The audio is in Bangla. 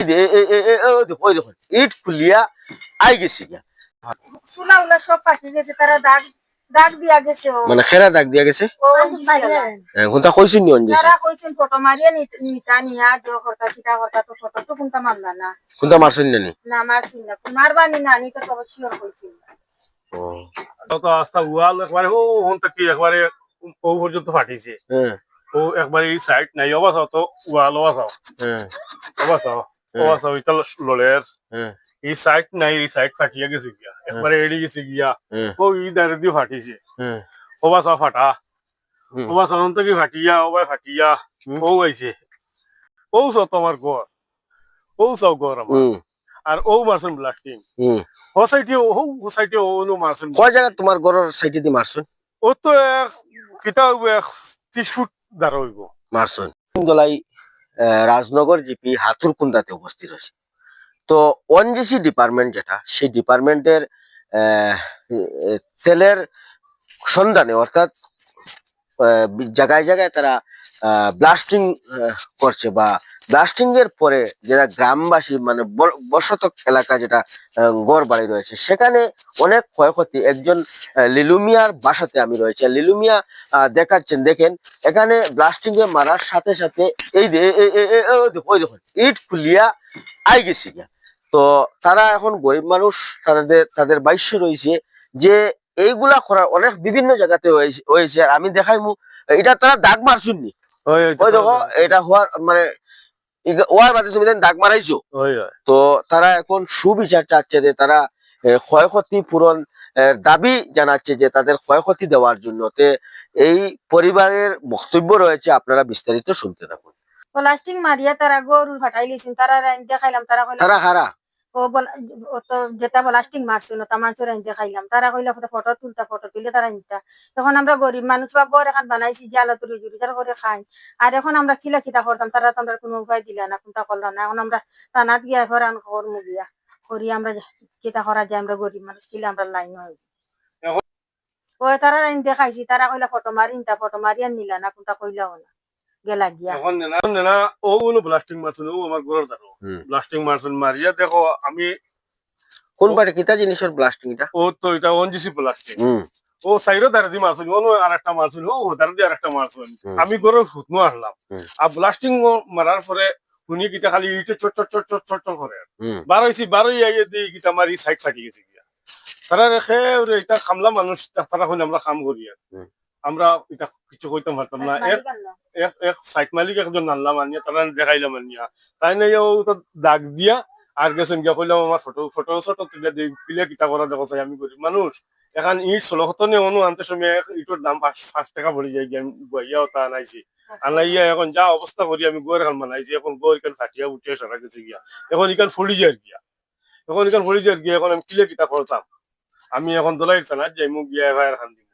এ- এ- এ- এ- ওই ইট খুলিয়া আই গেছে সব গেছে তারা দাগ দাগ দিয়া গেছে মানে খেরা দাগ দিয়া গেছে? ও কইছেন নি অঞ্জেছে? তারা কইছেন ফটো মারিয়া নি- নিতা নিয়া জো করতা সিটা করতা তো ফটো তো কোনটা মারলা না। কোনটা মারছেন নি না? না মারবানি না নি তো তবে শিওর কইছিল ও। তো আস্তা ওয়াল একবারে ও হন থেকে একবারে ও পর্যন্ত ফাটিছে। হ্যাঁ। ও একবারে এই সাইড নাই অবাসাও তো ওয়াল অবাসাও। হ্যাঁ। অবাসাও। অবাসাও ইতাল লড়ের হ্যাঁ এই সাইড নাই এই সাইড ফাটিয়া গেছে গিয়া একবারে এড়ি গেছে গিয়া ও ই দাঁড়ে দিয়ে ফাটিছে হ্যাঁ অবাসাও ফাটা হুম। অবাসাও হন থেকে ফাটিয়া ওবাই ফাটিয়া হুম। ও আইছে ও সব তোমার ঘর ও সব ঘর আমার আর ও মারছেন ব্লাস্টিং ও সাইডে ও ও সাইডে ও নো মারছেন কয় জায়গা তোমার ঘরের সাইডে দিয়ে মারছেন ও তো এক কিতা ত্রিশ ফুট দাঁড়া হইব মারছেন দলাই রাজনগর জিপি হাতুরকুন্দাতে উপস্থিত রয়েছে। তো ওএনজিসি ডিপার্টমেন্ট যেটা সেই ডিপার্টমেন্টের তেলের সন্ধানে অর্থাৎ জায়গায় জায়গায় তারা ব্লাস্টিং করছে বা ব্লাস্টিং এর পরে যারা গ্রামবাসী মানে বসত এলাকা যেটা গড় বাড়ি রয়েছে, সেখানে অনেক ক্ষয়ক্ষতি একজন লিলুমিয়ার বাসাতে আমি রয়েছে লিলুমিয়া দেখাচ্ছেন, দেখেন, এখানে ব্লাস্টিং এ মারার সাথে সাথে এই ওই দেখুন ইট খুলিয়া আই গেছে। তো তারা এখন গরিব মানুষ, তাদের তাদের বাইশ্য রয়েছে যে এইগুলা করার অনেক বিভিন্ন জায়গাতে হয়েছে আর আমি দেখাইমু এটা তারা দাগ মারছুননি ওই দেখো এটা হওয়ার মানে ওয়ার বাদে তুমি দাগ মারাইছো। তো তারা এখন সুবিচার চাচ্ছে যে তারা ক্ষয়ক্ষতি পূরণ দাবি জানাচ্ছে যে তাদের ক্ষয়ক্ষতি দেওয়ার জন্য। তে এই পরিবারের বক্তব্য রয়েছে আপনারা বিস্তারিত শুনতে থাকুন। প্লাস্টিক মারিয়া তারা গরু তারা রাইন দেখাইলাম তারা কইলা তারা হারা। ও বল ও তো যেটা প্লাস্টিক মারছিল তা মানুষের রাইন দেখাইলাম। তারা কইলা ফটো তুলতা ফটো তুলে তারা নিতা। তখন আমরা গরিব মানুষ বা গড় এখন বানাইছি জালো তুলি জুড়ি তারা করে খাই আর এখন আমরা কিলা কিতা করতাম তারা তো আমরা কোনো উপায় দিলা না কোনটা করলাম না। এখন আমরা টানাত গিয়া ঘরান করমু গিয়া করি আমরা কিতা করা যায় আমরা গরিব মানুষ কিলা আমরা লাইন হই এখন- ওই তারা দেখাইছি তারা কইলা ফটো মারি নিতা ফটো মারি আর নিলা না কোনটা কইলাও না। গেলা গিয়া এখন নেনা নেনা ও কোনো ব্লাস্টিং মারছেন ও আমার ঘরের দাঁড়ো ব্লাস্টিং মারছেন মারিয়া দেখো আমি কোন পারে কিতা জিনিসের ব্লাস্টিং এটা? ও তো এটা ওনজিসি ব্লাস্টিং হুম। ও সাইরো দাঁড়ে দিয়ে মারছেন ও আর একটা মারছেন ও দাঁড়ে দিয়ে আর একটা মারছেন হুম। আমি ঘরে শুকনো আসলাম। আর ব্লাস্টিং মারার পরে উনি কিতা খালি ইটে চট চট চট চট চট করে। বার হয়েছি বারোই আইয়ে দিয়ে কিতা মারি সাইড ফাটি গেছে গিয়া। তারা রেখে এটা খামলা মানুষ তারা আমরা কাম করি। আর। আমরা এটা কিছু কইতাম পারতাম না। এক এক এক সাইট মালিক একজন নানলাম আনিয়া তারা দেখাইলাম আনিয়া তাই নাই ও তো দাগ দিয়া আর গেছেন গিয়া কইলাম আমার ফটো ফটো ফটো তুলে দিয়ে পিলে কিতা করা দেখো আমি গরিব মানুষ। এখন ইট ষোলো হতনে অনু আনতে সময় এক ইটোর দাম পাঁচ পাঁচ টাকা পড়ে যায় আমি বইয়াও তা আনাইছি। আনাইয়া এখন যা অবস্থা করি আমি গোর এখন বানাইছি এখন গোর এখান ফাটিয়া উঠিয়া সারা গেছে গিয়া। এখন এখান ফুলি যায় গিয়া। এখন এখান ফুলি যায় গিয়া এখন আমি কিলে কিতা করতাম? আমি এখন দোলাই থানা যাই মুখ গিয়া এবার খান দিব